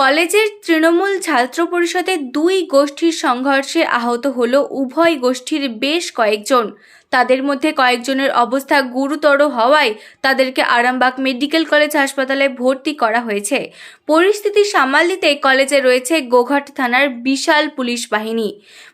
কলেজের তৃণমূল ছাত্র পরিষদের দুই গোষ্ঠীর সংঘর্ষে আহত হল উভয় গোষ্ঠীর বেশ কয়েকজন। তাদের মধ্যে কয়েকজনের অবস্থা গুরুতর হওয়ায় তাদেরকে আরামবাগ মেডিকেল কলেজ হাসপাতালে ভর্তি করা হয়েছে। পরিস্থিতি সামাল দিতে কলেজে রয়েছে গোঘাট থানার বিশাল পুলিশ বাহিনী।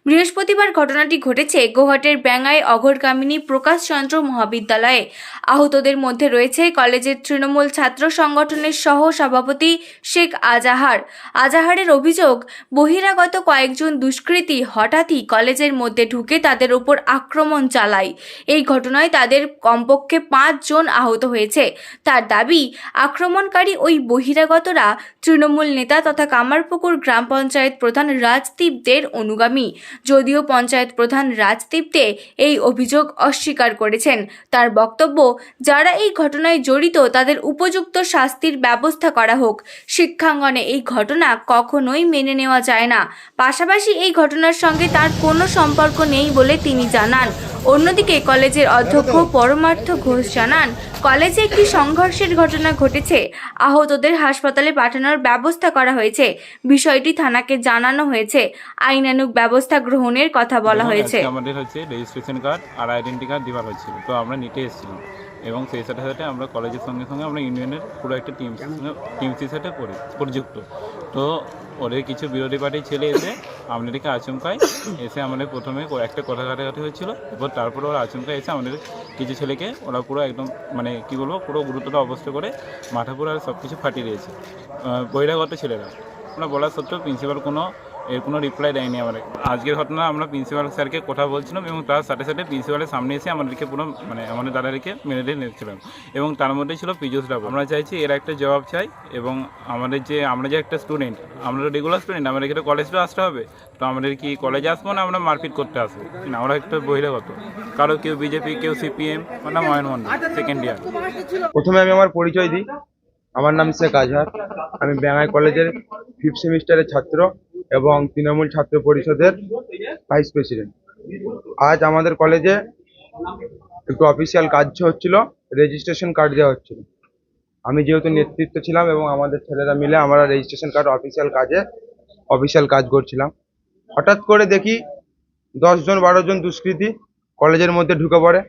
বৃহস্পতিবার ঘটনাটি ঘটেছে গোঘাটের ব্যাঙ্গাই অঘরকামিনী প্রকাশচন্দ্র মহাবিদ্যালয়ে। আহতদের মধ্যে রয়েছে কলেজের তৃণমূল ছাত্র সংগঠনের সহ সভাপতি শেখ আজাহার। আজাহারের অভিযোগ, বহিরাগত কয়েকজন দুষ্কৃতী হঠাৎই কলেজের মধ্যে ঢুকে তাদের উপর আক্রমণ চালায়। এই ঘটনায় তাদের কমপক্ষে পাঁচজন আহত হয়েছে। তার দাবি, আক্রমণকারী ওই বহিরাগতরা তৃণমূল নেতা তথা কামারপুকুর গ্রাম পঞ্চায়েত প্রধান রাজদীপ দের অনুগামী। যদিও পঞ্চায়েত প্রধান রাজদীপ দে এই অভিযোগ অস্বীকার করেছেন। তার বক্তব্য, যারা এই ঘটনায় জড়িত তাদের উপযুক্ত শাস্তির ব্যবস্থা করা হোক। শিক্ষাঙ্গনে এই ঘটনা কখনোই মেনে নেওয়া যায় না। পাশাপাশি এই ঘটনার সঙ্গে তার কোনো সম্পর্ক নেই বলে তিনি জানান। অন্যদিকে কলেজের অধ্যক্ষ পরমার্থ ঘোষ জানান কলেজে একটি সংঘর্ষের ঘটনা ঘটেছে। আহতদের হাসপাতালে পাঠানোর ব্যবস্থা করা হয়েছে। বিষয়টি থানাকে জানানো হয়েছে। আইনানুগ ব্যবস্থা গ্রহণের কথা বলা হয়েছে। আমাদের হচ্ছে রেজিস্ট্রেশন কার্ড আর আইডেন্টি কার্ড দেওয়া হয়েছিল। তো আমরা নিতে এসেছিলাম। এবং সেই সাথে সাথে আমরা কলেজের সঙ্গে সঙ্গে আমরা ইউনিয়নের পুরো একটা টিম টিমসির সাথে পরি- পরিযুক্ত। তো ওদের কিছু বিরোধী পার্টির ছেলে এসে আমাদেরকে আচমকায় এসে আমাদের প্রথমে একটা কথা কাটাকাটি হয়েছিল, এরপর তারপর ওরা আচমকায় এসে আমাদের কিছু ছেলেকে ওরা পুরো একদম মানে কি বলব, পুরো গুরুত্বটা অবস্থা করে মাথা পুরো আর সব কিছু ফাটিয়ে দিয়েছে। বহিরাগত ছেলেরা। ওরা বলা সত্ত্বেও প্রিন্সিপাল কোনো এর কোনো রিপ্লাই দেয়নি আমাদের। আজকের ঘটনা আমরা প্রিন্সিপাল স্যারকে কথা বলছিলাম এবং তার সাথে সাথে প্রিন্সিপালের সামনে এসে আমাদেরকে পুরো মানে আমাদের দাদাদেরকে মেরে দিয়ে নিচ্ছিলাম এবং তার মধ্যে ছিল পীযুষ রাব আমরা চাইছি এর একটা জবাব চাই এবং আমাদের যে, আমরা যে একটা স্টুডেন্ট আমরা তো রেগুলার স্টুডেন্ট আমাদের এখানে কলেজেও আসতে হবে। তো আমাদের কি কলেজে আসব না আমরা মারপিট করতে আসব? না, আমরা একটা বহিরাগত। কারও কেউ বিজেপি কেউ সিপিএম না ময়ন মন্ডল সেকেন্ড ইয়ার প্রথমে আমি আমার পরিচয় দিই। আমার নাম শেখ আজহার। আমি ব্যাঙ্গাই কলেজের ফিফথ সেমিস্টারের ছাত্র। এবং তৃণমূল ছাত্র পরিষদের ভাইস প্রেসিডেন্ট। আজ আমাদের কলেজে একটু অফিসিয়াল কাজ হচ্ছিল রেজিস্ট্রেশন কার্ড দেওয়া হচ্ছিল। আমি যেহেতু নেতৃত্ব ছিলাম এবং আমাদের ছেলেরা মিলে আমরা রেজিস্ট্রেশন কার্ড অফিসিয়াল কাজে অফিসিয়াল কাজ করছিলাম। হঠাৎ করে দেখি দশজন জন দুষ্কৃতী কলেজের মধ্যে ঢুকে পড়ে।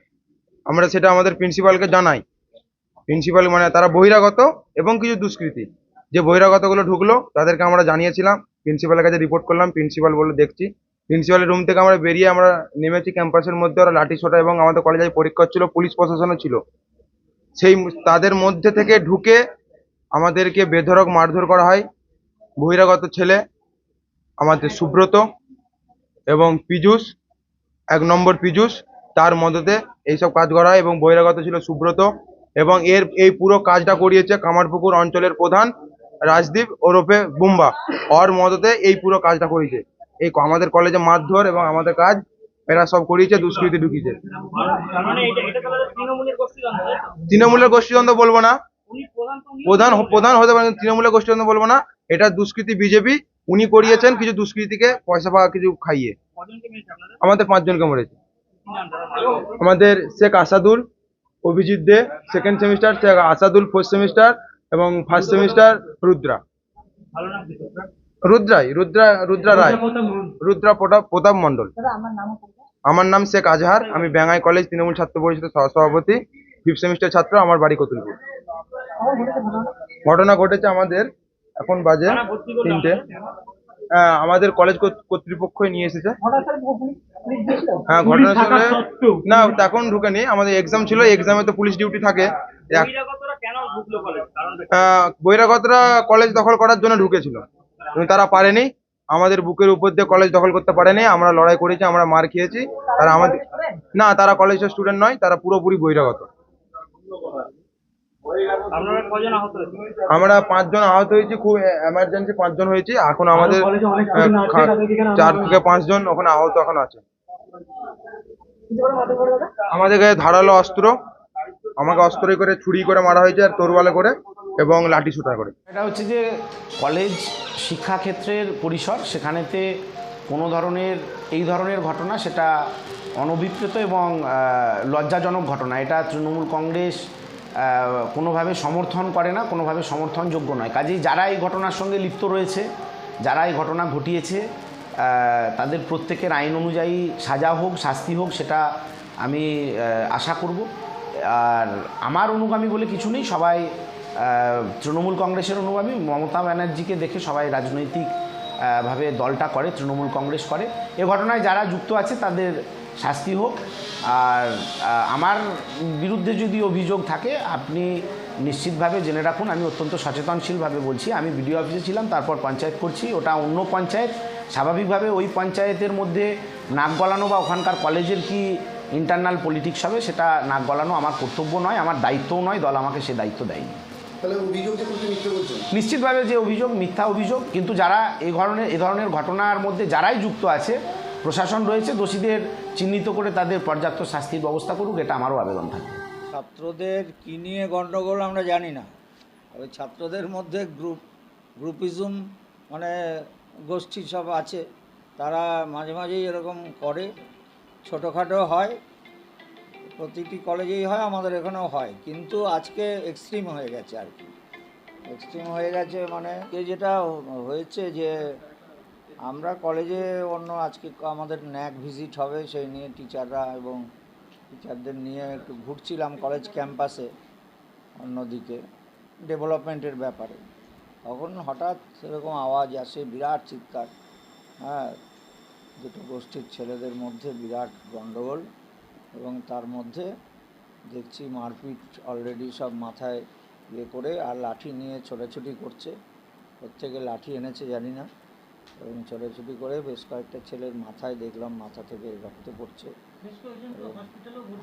আমরা সেটা আমাদের প্রিন্সিপালকে জানাই। প্রিন্সিপাল মানে তারা বহিরাগত এবং কিছু দুষ্কৃতী। যে বহিরাগতগুলো ঢুকলো তাদেরকে আমরা জানিয়েছিলাম। প্রিন্সিপালের কাছে রিপোর্ট করলাম প্রিন্সিপাল বলে দেখছি। প্রিন্সিপালের রুম থেকে আমরা বেরিয়ে আমরা নেমেছি ক্যাম্পাসের মধ্যে, ওরা লাঠি ছোটা এবং আমাদের কলেজে পরীক্ষা ছিল পুলিশ প্রশাসনও ছিল। সেই তাদের মধ্যে থেকে ঢুকে আমাদেরকে বেধড়ক মারধর করা হয়। বহিরাগত ছেলে, আমাদের সুব্রত এবং পীযূষ, এক নম্বর পীযূষ, তার মদতে এইসব কাজ করা হয় এবং বহিরাগত ছিল সুব্রত এবং এর, এই পুরো কাজটা করিয়েছে কামারপুকুর অঞ্চলের প্রধান রাজদীপ ওরফে বুম্বা। ওর মদতে এই পুরো কাজটা করিয়েছে এই আমাদের কলেজে মারধর এবং আমাদের কাজ এরা সব করিয়েছে দুষ্কৃতি ঢুকিয়েছে। মানে তৃণমূলের গোষ্ঠীদ্বন্দ্ব বলব না। প্রধান প্রধান হতে পারেন তৃণমূলের গোষ্ঠীদ্বন্দ্ব বলব না। এটা দুষ্কৃতি বিজেপি উনি করিয়েছেন কিছু দুষ্কৃতীকে পয়সা পাওয়া কিছু খাইয়ে। আমাদের পাঁচজনকে মরেছে? আমাদের Sheikh Asadul Abhijit De second semester Sheikh Asadul fourth semester এবং ফার্স্ট সেমিস্টার রুদ্রা। রুদ্রাই, রুদ্রা রুদ্রা রায়। রুদ্রা প্রতাপ মণ্ডল। আমার নাম শেখ আজহার, আমি ব্যাঙ্গাই কলেজ, তৃণমূল ছাত্র পরিষদের সভাপতি ফিফথ সেমিস্টার ছাত্র, আমার বাড়ি কতুলপুর। ঘটনা ঘটেছে আমাদের এখন বাজে তিনটে। আমাদের কলেজ কর্ত- কর্তৃপক্ষই নিয়ে এসেছে। হ্যাঁ ঘটনা শুনে না তখন ঢুকেনি। আমাদের এক্সাম ছিল এক্সামে তো পুলিশ ডিউটি থাকে। বহিরাগতরা কলেজ দখল করার জন্য ঢুকেছিল। কিন্তু তারা পারেনি। আমাদের বুকের উপর দিয়ে কলেজ দখল করতে পারেনি। আমরা লড়াই করেছি আমরা মার খেয়েছি। তারা আমাদের না তারা কলেজের স্টুডেন্ট নয় তারা পুরোপুরি বহিরাগত। আমরা পাঁচজন আহত হয়েছি খুব এমার্জেন্সি পাঁচজন হয়েছি। এখন আমাদের চার থেকে পাঁচজন ওখানে আহত এখন আছে। আমাদের গায়ে ধারালো অস্ত্র। আমাকে অস্ত্রে করে ছুরি করে মারা হয়েছে আর তরোয়ালে করে এবং লাঠি সুতা করে। এটা হচ্ছে যে কলেজ শিক্ষাক্ষেত্রের পরিসর, সেখানেতে কোনো ধরনের, এই ধরনের ঘটনা সেটা অনভিপ্রেত এবং লজ্জাজনক ঘটনা। এটা তৃণমূল কংগ্রেস কোনোভাবে সমর্থন করে না, কোনোভাবে সমর্থনযোগ্য নয়। কাজেই যারা এই ঘটনার সঙ্গে লিপ্ত রয়েছে, যারা এই ঘটনা ঘটিয়েছে তাদের প্রত্যেকের আইন অনুযায়ী সাজা হোক, শাস্তি হোক, সেটা আমি আশা করব। আর আমার অনুগামী বলে কিছু নেই, সবাই তৃণমূল কংগ্রেসের অনুগামী, মমতা ব্যানার্জিকে দেখে সবাই রাজনৈতিক ভাবে দলটা করে, তৃণমূল কংগ্রেস করে। এ ঘটনায় যারা যুক্ত আছে তাদের শাস্তি হোক। আর আমার বিরুদ্ধে যদি অভিযোগ থাকে, আপনি নিশ্চিতভাবে জেনে রাখুন, আমি অত্যন্ত সচেতনশীলভাবে বলছি। আমি বিডিও অফিসে ছিলাম, তারপর পঞ্চায়েত করছি। ওটা অন্য পঞ্চায়েত। স্বাভাবিকভাবে ওই পঞ্চায়েতের মধ্যে নাক গলানো বা ওখানকার কলেজের কি ইন্টারনাল পলিটিক্স হবে সেটা নাক গলানো আমার কর্তব্য নয় আমার দায়িত্বও নয় দল আমাকে সে দায়িত্ব দেয়নি। নিশ্চিতভাবে যে অভিযোগ মিথ্যা অভিযোগ কিন্তু যারা এই ধরনের এ ধরনের ঘটনার মধ্যে যারাই যুক্ত আছে প্রশাসন রয়েছে দোষীদের চিহ্নিত করে তাদের পর্যাপ্ত শাস্তির ব্যবস্থা করুক এটা আমারও আবেদন থাকে ছাত্রদের কী নিয়ে গণ্ডগোল আমরা জানি না। ওই ছাত্রদের মধ্যে গ্রুপ গ্রুপিজম মানে গোষ্ঠী সব আছে তারা মাঝে মাঝেই এরকম করে। ছোটোখাটো হয়, প্রতিটি কলেজেই হয়, আমাদের এখানেও হয়। কিন্তু আজকে এক্সট্রিম হয়ে গেছে আর কি। এক্সট্রিম হয়ে গেছে মানে যেটা হয়েছে যে, আমরা কলেজে অন্য আজকে আমাদের ন্যাক ভিজিট হবে, সেই নিয়ে টিচাররা এবং টিচারদের নিয়ে একটু ঘুরছিলাম কলেজ ক্যাম্পাসে অন্যদিকে ডেভেলপমেন্টের ব্যাপারে। তখন হঠাৎ সেরকম আওয়াজ আসে, বিরাট চিৎকার। হ্যাঁ দুটো গোষ্ঠীর ছেলেদের মধ্যে বিরাট গণ্ডগোল এবং তার মধ্যে দেখছি মারপিট অলরেডি সব মাথায় ইয়ে করে আর লাঠি নিয়ে ছোটাছুটি করছে। প্রত্যেকে লাঠি এনেছে জানি না। এবং ছোটাছুটি করে বেশ কয়েকটা ছেলের মাথায় দেখলাম মাথা থেকে রক্ত পড়ছে।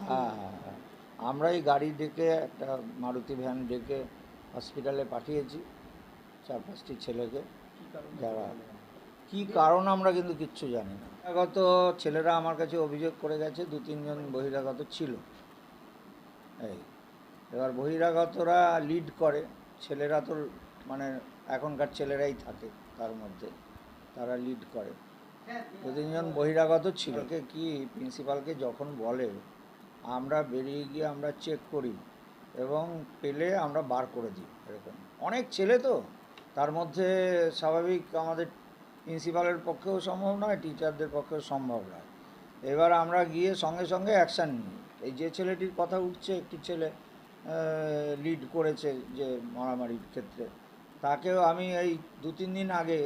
হ্যাঁ হ্যাঁ হ্যাঁ আমরাই গাড়ি ডেকে একটা মারুতি ভ্যান ডেকে হসপিটালে পাঠিয়েছি চার পাঁচটি ছেলেকে। যারা কি কারণ আমরা কিন্তু কিচ্ছু জানি না। বহিরাগত ছেলেরা আমার কাছে অভিযোগ করে গেছে, দু, তিনজন বহিরাগত ছিল। এই, এবার বহিরাগতরা লিড করে, ছেলেরা তো মানে এখনকার ছেলেরাই থাকে তার মধ্যে, তারা লিড করে। দু, তিনজন বহিরাগত ছিল। কে, কি প্রিন্সিপালকে যখন বলে, আমরা বেরিয়ে গিয়ে আমরা চেক করি এবং পেলে আমরা বার করে দিই এরকম। অনেক ছেলে তো, তার মধ্যে স্বাভাবিক আমাদের প্রিন্সিপালের পক্ষেও সম্ভব নয়, টিচারদের পক্ষেও সম্ভব নয়। এবার আমরা গিয়ে সঙ্গে সঙ্গে অ্যাকশান নিই। এই যে ছেলেটির কথা উঠছে, একটি ছেলে লিড করেছে যে মারামারির ক্ষেত্রে। তাকেও আমি এই দু তিন দিন আগে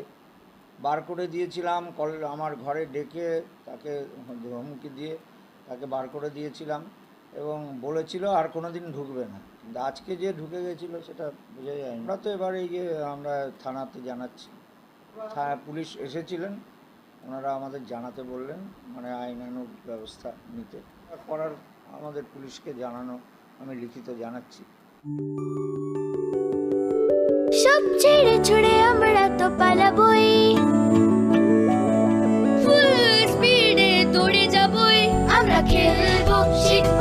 বার করে দিয়েছিলাম, কল, আমার ঘরে ডেকে তাকে ধমকি দিয়ে তাকে বার করে দিয়েছিলাম এবং বলেছিল আর কোনো দিন ঢুকবে না। কিন্তু আজকে যে ঢুকে গেছিল সেটা বোঝা যায় আমরা তো এবার এই যে আমরা থানাতে জানাচ্ছি। থানা পুলিশ এসেছিলেন। ওনারা আমাদের জানাতে বললেন মানে আইনানুগ ব্যবস্থা নিতে। করার আমাদের পুলিশকে জানানো, আমি লিখিত জানাচ্ছি। সব ছেড়ে ছুড়ে আমরা তো পালাবই। ফুল স্পিডে দৌড়ে যাবই। আমরা খেলব, শিখব